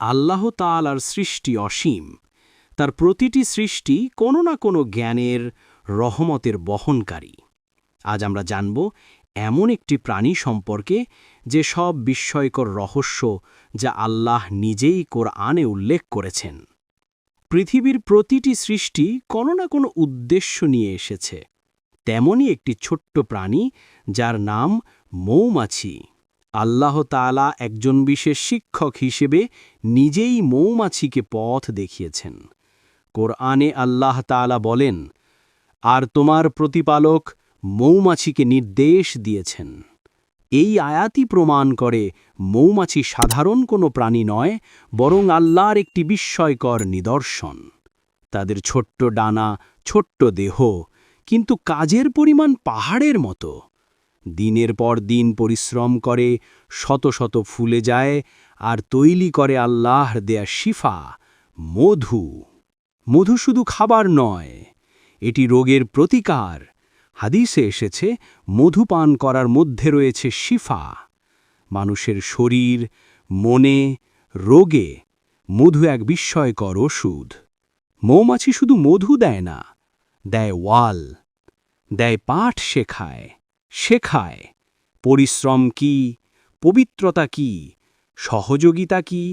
আল্লাহ তাআলার সৃষ্টি অসীম। তার প্রতিটি সৃষ্টি কোনো না কোনো জ্ঞানের, রহমতের বহনকারী। আজ আমরা জানব এমন একটি প্রাণী সম্পর্কে যে সব বিস্ময়কর রহস্য যা আল্লাহ নিজেই কোরআনে উল্লেখ করেছেন। পৃথিবীর প্রতিটি সৃষ্টি কোনো না কোনো উদ্দেশ্য নিয়ে এসেছে। তেমনই একটি ছোট্ট প্রাণী যার নাম মৌমাছি। আল্লাহ তাআলা একজন বিশেষ শিক্ষক হিসেবে নিজেই মৌমাছিকে পথ দেখিয়েছেন। কোরআনে আল্লাহ তাআলা বলেন, আর তোমার প্রতিপালক মৌমাছিকে নির্দেশ দিয়েছেন। এই আয়াতি প্রমাণ করে মৌমাছি সাধারণ কোনো প্রাণী নয়, বরং আল্লাহর একটি বিস্ময়কর নিদর্শন। তাদের ছোট্ট ডানা, ছোট্ট দেহ, কিন্তু কাজের পরিমাণ পাহাড়ের মতো। দিনের পর দিন পরিশ্রম করে, শত শত ফুলে যায় আর তৈলি করে আল্লাহ দেয়া শিফা, মধু। মধু শুধু খাবার নয়, এটি রোগের প্রতিকার। হাদিসে এসেছে, মধু পান করার মধ্যে রয়েছে শিফা। মানুষের শরীর, মনে, রোগে, মধু এক বিস্ময়কর ওষুধ। মৌমাছি শুধু মধু দেয় না, দেয় ওয়াল, দেয় পাঠ শেখায়। শেখায়। পরিশ্রম কি? পবিত্রতা কি? সহযোগিতা কি?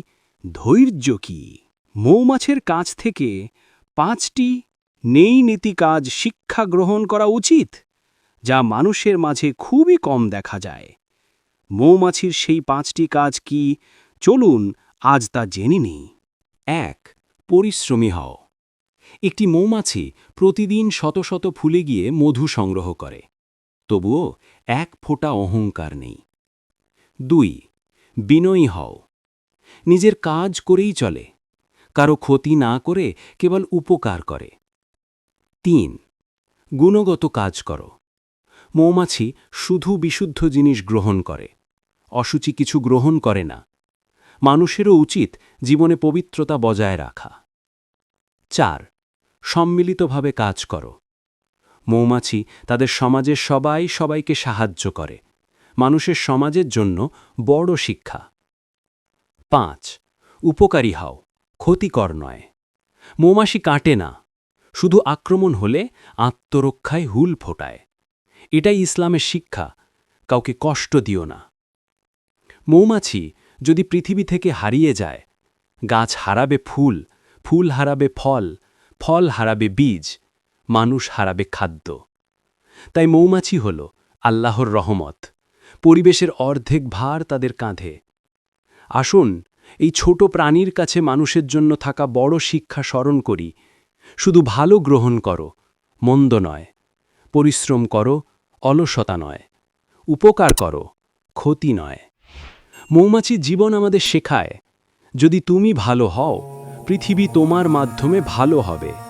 ধৈর্য কি? মৌমাছের কাছ থেকে পাঁচটি নেই নীতি কাজ শিক্ষা গ্রহণ করা উচিত, যা মানুষের মাঝে খুবই কম দেখা যায়। মৌমাছির সেই পাঁচটি কাজ কি? চলুন আজ তা জেনে নিই। এক, পরিশ্রমী হও। একটি মৌমাছি প্রতিদিন শত শত ফুলে গিয়ে মধু সংগ্রহ করে। তবুও এক ফোঁটা অহংকার নেই। দুই, বিনয়ী হও। নিজের কাজ করেই চলে। কারও ক্ষতি না করে কেবল উপকার করে। তিন, গুণগত কাজ করো। মৌমাছি শুধু বিশুদ্ধ জিনিস গ্রহণ করে। অসুচি কিছু গ্রহণ করে না। মানুষেরও উচিত জীবনে পবিত্রতা বজায় রাখা। চার, সম্মিলিতভাবে কাজ করো। মৌমাছি তাদের সমাজের সবাই সবাইকে সাহায্য করে। মানুষের সমাজের জন্য বড় শিক্ষা। পাঁচ, উপকারী হও, ক্ষতিকর নয়। মৌমাছি কাটে না, শুধু আক্রমণ হলে আত্মরক্ষায় হুল ফোটায়। এটাই ইসলামের শিক্ষা, কাউকে কষ্ট দিও না। মৌমাছি যদি পৃথিবী থেকে হারিয়ে যায়, গাছ হারাবে ফুল ফুল হারাবে ফল ফল হারাবে বীজ মানুষ হারাবে খাদ্য। তাই মৌমাছি হল আল্লাহর রহমত। পরিবেশের অর্ধেক ভার তাদের কাঁধে। আসুন, এই ছোট প্রাণীর কাছে মানুষের জন্য থাকা বড় শিক্ষা স্মরণ করি। শুধু ভালো গ্রহণ করো, মন্দ নয়। পরিশ্রম করো, অলসতা নয়। উপকার করো, ক্ষতি নয়। মৌমাছির জীবন আমাদের শেখায়, যদি তুমি ভালো হও, পৃথিবী তোমার মাধ্যমে ভালো হবে।